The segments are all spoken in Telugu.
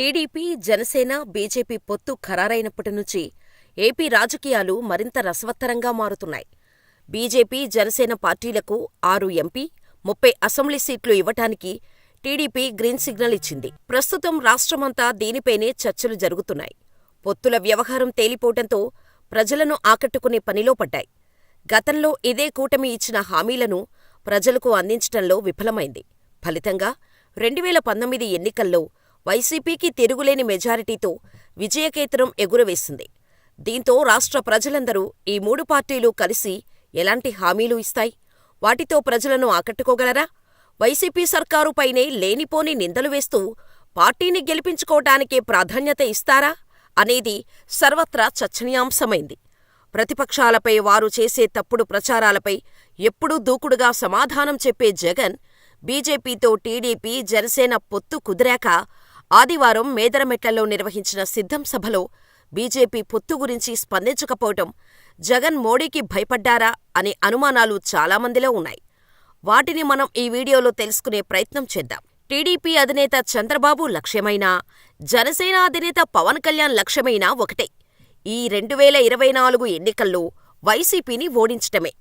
టీడీపీ, జనసేన, బీజేపీ పొత్తు ఖరారైనప్పటి నుంచి ఏపీ రాజకీయాలు మరింత రసవత్తరంగా మారుతున్నాయి. బీజేపీ, జనసేన పార్టీలకు ఆరు ఎంపీ, ముప్పై అసెంబ్లీ సీట్లు ఇవ్వటానికి టీడీపీ గ్రీన్ సిగ్నల్ ఇచ్చింది. ప్రస్తుతం రాష్ట్రమంతా దీనిపైనే చర్చలు జరుగుతున్నాయి. పొత్తుల వ్యవహారం తేలిపోవటంతో ప్రజలను ఆకట్టుకునే పనిలో పడ్డాయి. గతంలో ఇదే కూటమి ఇచ్చిన హామీలను ప్రజలకు అందించటంలో విఫలమైంది. ఫలితంగా రెండువేల పంతొమ్మిది ఎన్నికల్లో వైసీపీకి తిరుగులేని మెజారిటీతో విజయకేతనం ఎగురవేసింది. దీంతో రాష్ట్ర ప్రజలందరూ ఈ మూడు పార్టీలు కలిసి ఎలాంటి హామీలు ఇస్తాయి? వాటితో ప్రజలను ఆకట్టుకోగలరా? వైసీపీ సర్కారుపైనే లేనిపోని నిందలు వేస్తూ పార్టీని గెలిపించుకోవటానికే ప్రాధాన్యత ఇస్తారా? అనేది సర్వత్రా చర్చనీయాంశమైంది. ప్రతిపక్షాలపై వారు చేసే తప్పుడు ప్రచారాలపై ఎప్పుడూ దూకుడుగా సమాధానం చెప్పే జగన్ బీజేపీతో టీడీపీ, జనసేన పొత్తు కుదిరాక ఆదివారం మేదరమెట్లలో నిర్వహించిన సిద్ధం సభలో బీజేపీ పొత్తు గురించి స్పందించకపోవటం జగన్ మోడీకి భయపడ్డారా అనే అనుమానాలు చాలామందిలో ఉన్నాయి. వాటిని మనం ఈ వీడియోలో తెలుసుకునే ప్రయత్నం చేద్దాం. టీడీపీ అధినేత చంద్రబాబు లక్ష్యమైనా, జనసేన అధినేత పవన్ కళ్యాణ్ లక్ష్యమైనా ఒకటే. ఈ రెండువేల ఇరవై నాలుగు ఎన్నికల్లో వైసీపీని ఓడించటమే.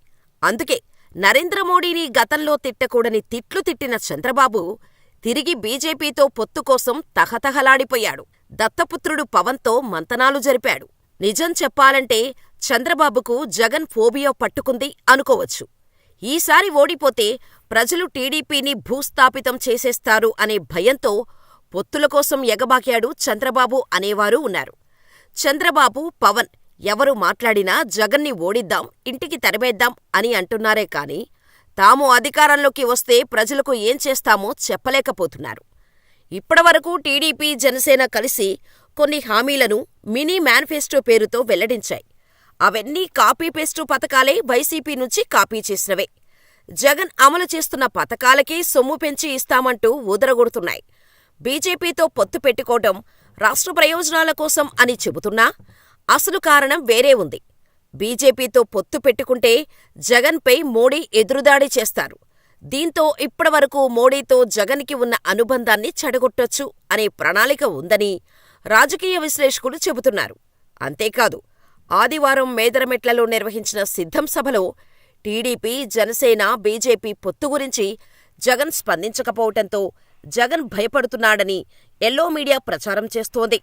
అందుకే నరేంద్ర మోడీని గతంలో తిట్టకూడని తిట్లు తిట్టిన చంద్రబాబు తిరిగి బీజేపీతో పొత్తు కోసం తహతహలాడిపోయాడు. దత్తపుత్రుడు పవన్తో మంతనాలు జరిపాడు. నిజం చెప్పాలంటే చంద్రబాబుకు జగన్ ఫోబియా పట్టుకుంది అనుకోవచ్చు. ఈసారి ఓడిపోతే ప్రజలు టీడీపీని భూస్థాపితం చేసేస్తారు అనే భయంతో పొత్తుల కోసం ఎగబాకాడు చంద్రబాబు అనేవారు ఉన్నారు. చంద్రబాబు, పవన్ ఎవరు మాట్లాడినా జగన్ని ఓడిద్దాం, ఇంటికి తరిమేద్దాం అని అంటున్నారే కాని తాము అధికారంలోకి వస్తే ప్రజలకు ఏం చేస్తామో చెప్పలేకపోతున్నారు. ఇప్పటివరకు టీడీపీ, జనసేన కలిసి కొన్ని హామీలను మినీ మేనిఫెస్టో పేరుతో వెల్లడించాయి. అవన్నీ కాపీ పేస్టు పథకాలే వైసీపీ నుంచి కాపీ చేసినవే. జగన్ అమలు చేస్తున్న పథకాలకే సొమ్ము పెంచి ఇస్తామంటూ ఊదరగొడుతున్నాయి. బీజేపీతో పొత్తు పెట్టుకోవటం రాష్ట్ర ప్రయోజనాల కోసం అని చెబుతున్నా అసలు కారణం వేరే ఉంది. బీజేపీతో పొత్తు పెట్టుకుంటే జగన్పై మోడీ ఎదురుదాడి చేస్తారు. దీంతో ఇప్పటివరకు మోడీతో జగన్కి ఉన్న అనుబంధాన్ని చెడగొట్టొచ్చు అనే ప్రణాళిక ఉందని రాజకీయ విశ్లేషకులు చెబుతున్నారు. అంతేకాదు ఆదివారం మేదరమెట్లలో నిర్వహించిన సిద్ధం సభలో టీడీపీ, జనసేన, బీజేపీ పొత్తు గురించి జగన్ స్పందించకపోవటంతో జగన్ భయపడుతున్నాడని ఎల్లో మీడియా ప్రచారం చేస్తోంది.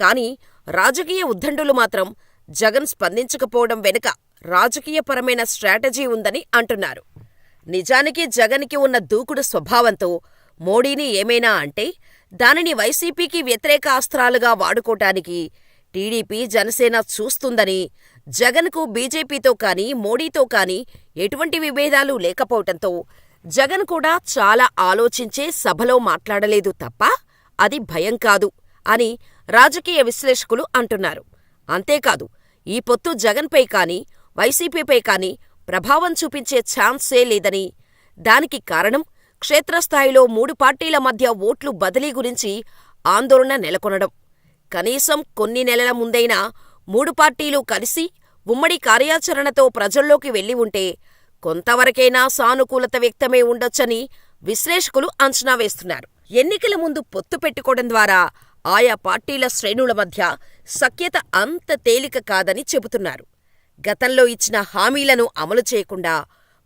కానీ రాజకీయ ఉద్దండులు మాత్రం జగన్ స్పందించకపోవడం వెనుక రాజకీయపరమైన స్ట్రాటజీ ఉందని అంటున్నారు. నిజానికి జగన్కి ఉన్న దూకుడు స్వభావంతో మోడీని ఏమైనా అంటే దానిని వైసీపీకి వ్యతిరేక అస్త్రాలుగా వాడుకోటానికి టీడీపీ, జనసేన చూస్తుందని, జగన్కు బీజేపీతో కానీ, మోడీతో కానీ ఎటువంటి విభేదాలు లేకపోవటంతో జగన్ కూడా చాలా ఆలోచించే సభలో మాట్లాడలేదు తప్ప అది భయం కాదు అని రాజకీయ విశ్లేషకులు అంటున్నారు. అంతేకాదు ఈ పొత్తు జగన్పై కానీ, వైసీపీపై కానీ ప్రభావం చూపించే ఛాన్సే లేదని, దానికి కారణం క్షేత్రస్థాయిలో మూడు పార్టీల మధ్య ఓట్లు బదిలీ గురించి ఆందోళన నెలకొనడం. కనీసం కొన్ని నెలల ముందైనా మూడు పార్టీలు కలిసి ఉమ్మడి కార్యాచరణతో ప్రజల్లోకి వెళ్ళి ఉంటే కొంతవరకైనా సానుకూలత వ్యక్తమే ఉండొచ్చని విశ్లేషకులు అంచనా వేస్తున్నారు. ఎన్నికల ముందు పొత్తు పెట్టుకోవడం ద్వారా ఆయా పార్టీల శ్రేణుల మధ్య సఖ్యత అంత తేలిక కాదని చెబుతున్నారు. గతంలో ఇచ్చిన హామీలను అమలు చేయకుండా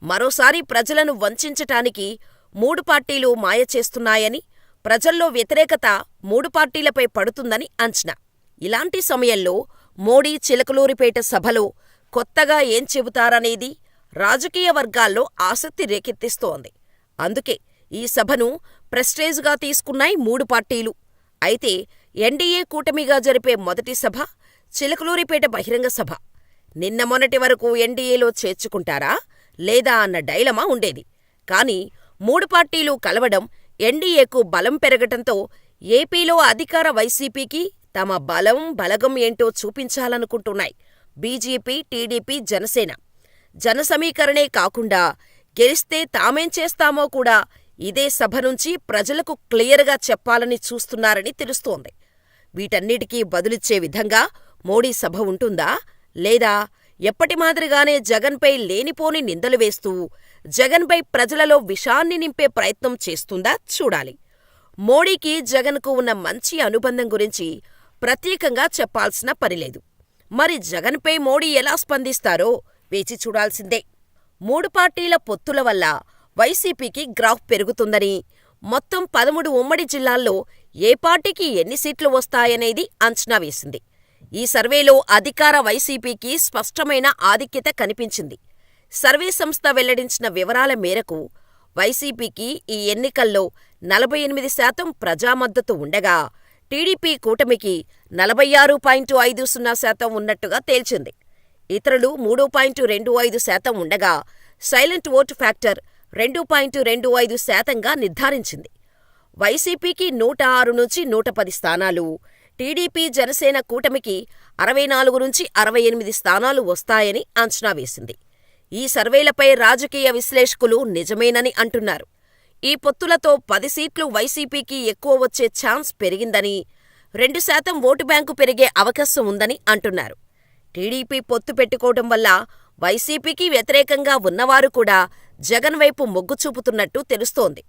మరోసారి ప్రజలను వంచించటానికి మూడు పార్టీలు మాయ చేస్తున్నాయని, ప్రజల్లో వ్యతిరేకత మూడు పార్టీలపై పడుతుందని అంచనా. ఇలాంటి సమయంలో మోడీ చిలకలూరిపేట సభలో కొత్తగా ఏం చెబుతారనేది రాజకీయ వర్గాల్లో ఆసక్తి రేకెత్తిస్తోంది. అందుకే ఈ సభను ప్రెస్టేజ్గా తీసుకున్నాయి మూడు పార్టీలు. అయితే ఎన్డీఏ కూటమిగా జరిపే మొదటి సభ చిలకలూరిపేట బహిరంగ సభ. నిన్న మొన్నటి వరకు ఎన్డీఏలో చేర్చుకుంటారా లేదా అన్న డైలమా ఉండేది. కానీ మూడు పార్టీలు కలవడం ఎన్డీఏకు బలం పెరగటంతో ఏపీలో అధికార వైసీపీకి తమ బలం, బలగం ఏంటో చూపించాలనుకుంటున్నాయి బీజేపీ, టీడీపీ, జనసేన. జన సమీకరణే కాకుండా గెలిస్తే తామేం చేస్తామో కూడా ఇదే సభ నుంచి ప్రజలకు క్లియర్గా చెప్పాలని చూస్తున్నారని తెలుస్తోంది. వీటన్నిటికీ బదులిచ్చే విధంగా మోడీ సభ ఉంటుందా? లేదా ఎప్పటి మాదిరిగానే జగన్పై లేనిపోని నిందలు వేస్తూ జగన్పై ప్రజలలో విషాన్ని నింపే ప్రయత్నం చేస్తుందా చూడాలి. మోడీకి జగన్కు ఉన్న మంచి అనుబంధం గురించి ప్రత్యేకంగా చెప్పాల్సిన పనిలేదు. మరి జగన్పై మోడీ ఎలా స్పందిస్తారో వేచి చూడాల్సిందే. మూడు పార్టీల పొత్తుల వల్ల వైసీపీకి గ్రాఫ్ పెరుగుతుందని, మొత్తం పదమూడు ఉమ్మడి జిల్లాల్లో ఏ పార్టీకి ఎన్ని సీట్లు వస్తాయనేది అంచనా వేసింది. ఈ సర్వేలో అధికార వైసీపీకి స్పష్టమైన ఆధిక్యత కనిపించింది. సర్వే సంస్థ వెల్లడించిన వివరాల మేరకు వైసీపీకి ఈ ఎన్నికల్లో నలభై ఎనిమిది శాతం ప్రజా మద్దతు ఉండగా, టీడీపీ కూటమికి నలభై ఆరు పాయింట్ ఐదు సున్నా శాతం ఉన్నట్టుగా తేల్చింది. ఇతరులు మూడు పాయింట్ రెండు ఐదు శాతం ఉండగా, సైలెంట్ ఓటు ఫ్యాక్టర్ రెండు పాయింట్ రెండు ఐదు శాతంగా నిర్ధారించింది. వైసీపీకి నూట ఆరు నుంచి నూట పది స్థానాలు, టీడీపీ జనసేన కూటమికి అరవై నాలుగు నుంచి అరవై ఎనిమిది స్థానాలు వస్తాయని అంచనా వేసింది. ఈ సర్వేలపై రాజకీయ విశ్లేషకులు నిజమేనని అంటున్నారు. ఈ పొత్తులతో పది సీట్లు వైసీపీకి ఎక్కువ వచ్చే ఛాన్స్ పెరిగిందని, రెండు శాతం ఓటు బ్యాంకు పెరిగే అవకాశం ఉందని అంటున్నారు. టీడీపీ పొత్తు పెట్టుకోవడం వల్ల వైసీపీకి వ్యతిరేకంగా ఉన్నవారు కూడా జగన్ వైపు మొగ్గు చూపుతున్నట్టు తెలుస్తోంది.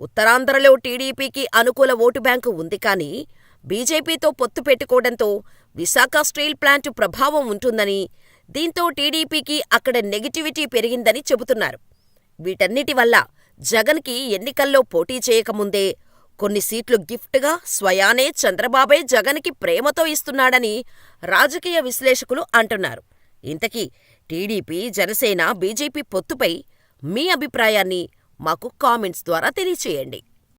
ఉత్తరాంధ్రలో టీడీపీకి అనుకూల ఓటు బ్యాంకు ఉంది కానీ, బీజేపీతో పొత్తు పెట్టుకోవడంతో విశాఖ స్టీల్ ప్లాంటు ప్రభావం ఉంటుందని, దీంతో టీడీపీకి అక్కడ నెగిటివిటీ పెరిగిందని చెబుతున్నారు. వీటన్నిటి వల్ల జగన్కి ఎన్నికల్లో పోటీ చేయకముందే కొన్ని సీట్లు గిఫ్ట్గా స్వయానే చంద్రబాబే జగన్కి ప్రేమతో ఇస్తున్నాడని రాజకీయ విశ్లేషకులు అంటున్నారు. ఇంతకీ టీడీపీ, జనసేన, బీజేపీ పొత్తుపై మీ అభిప్రాయాన్ని మాకు కామెంట్స్ ద్వారా తెలియచేయండి.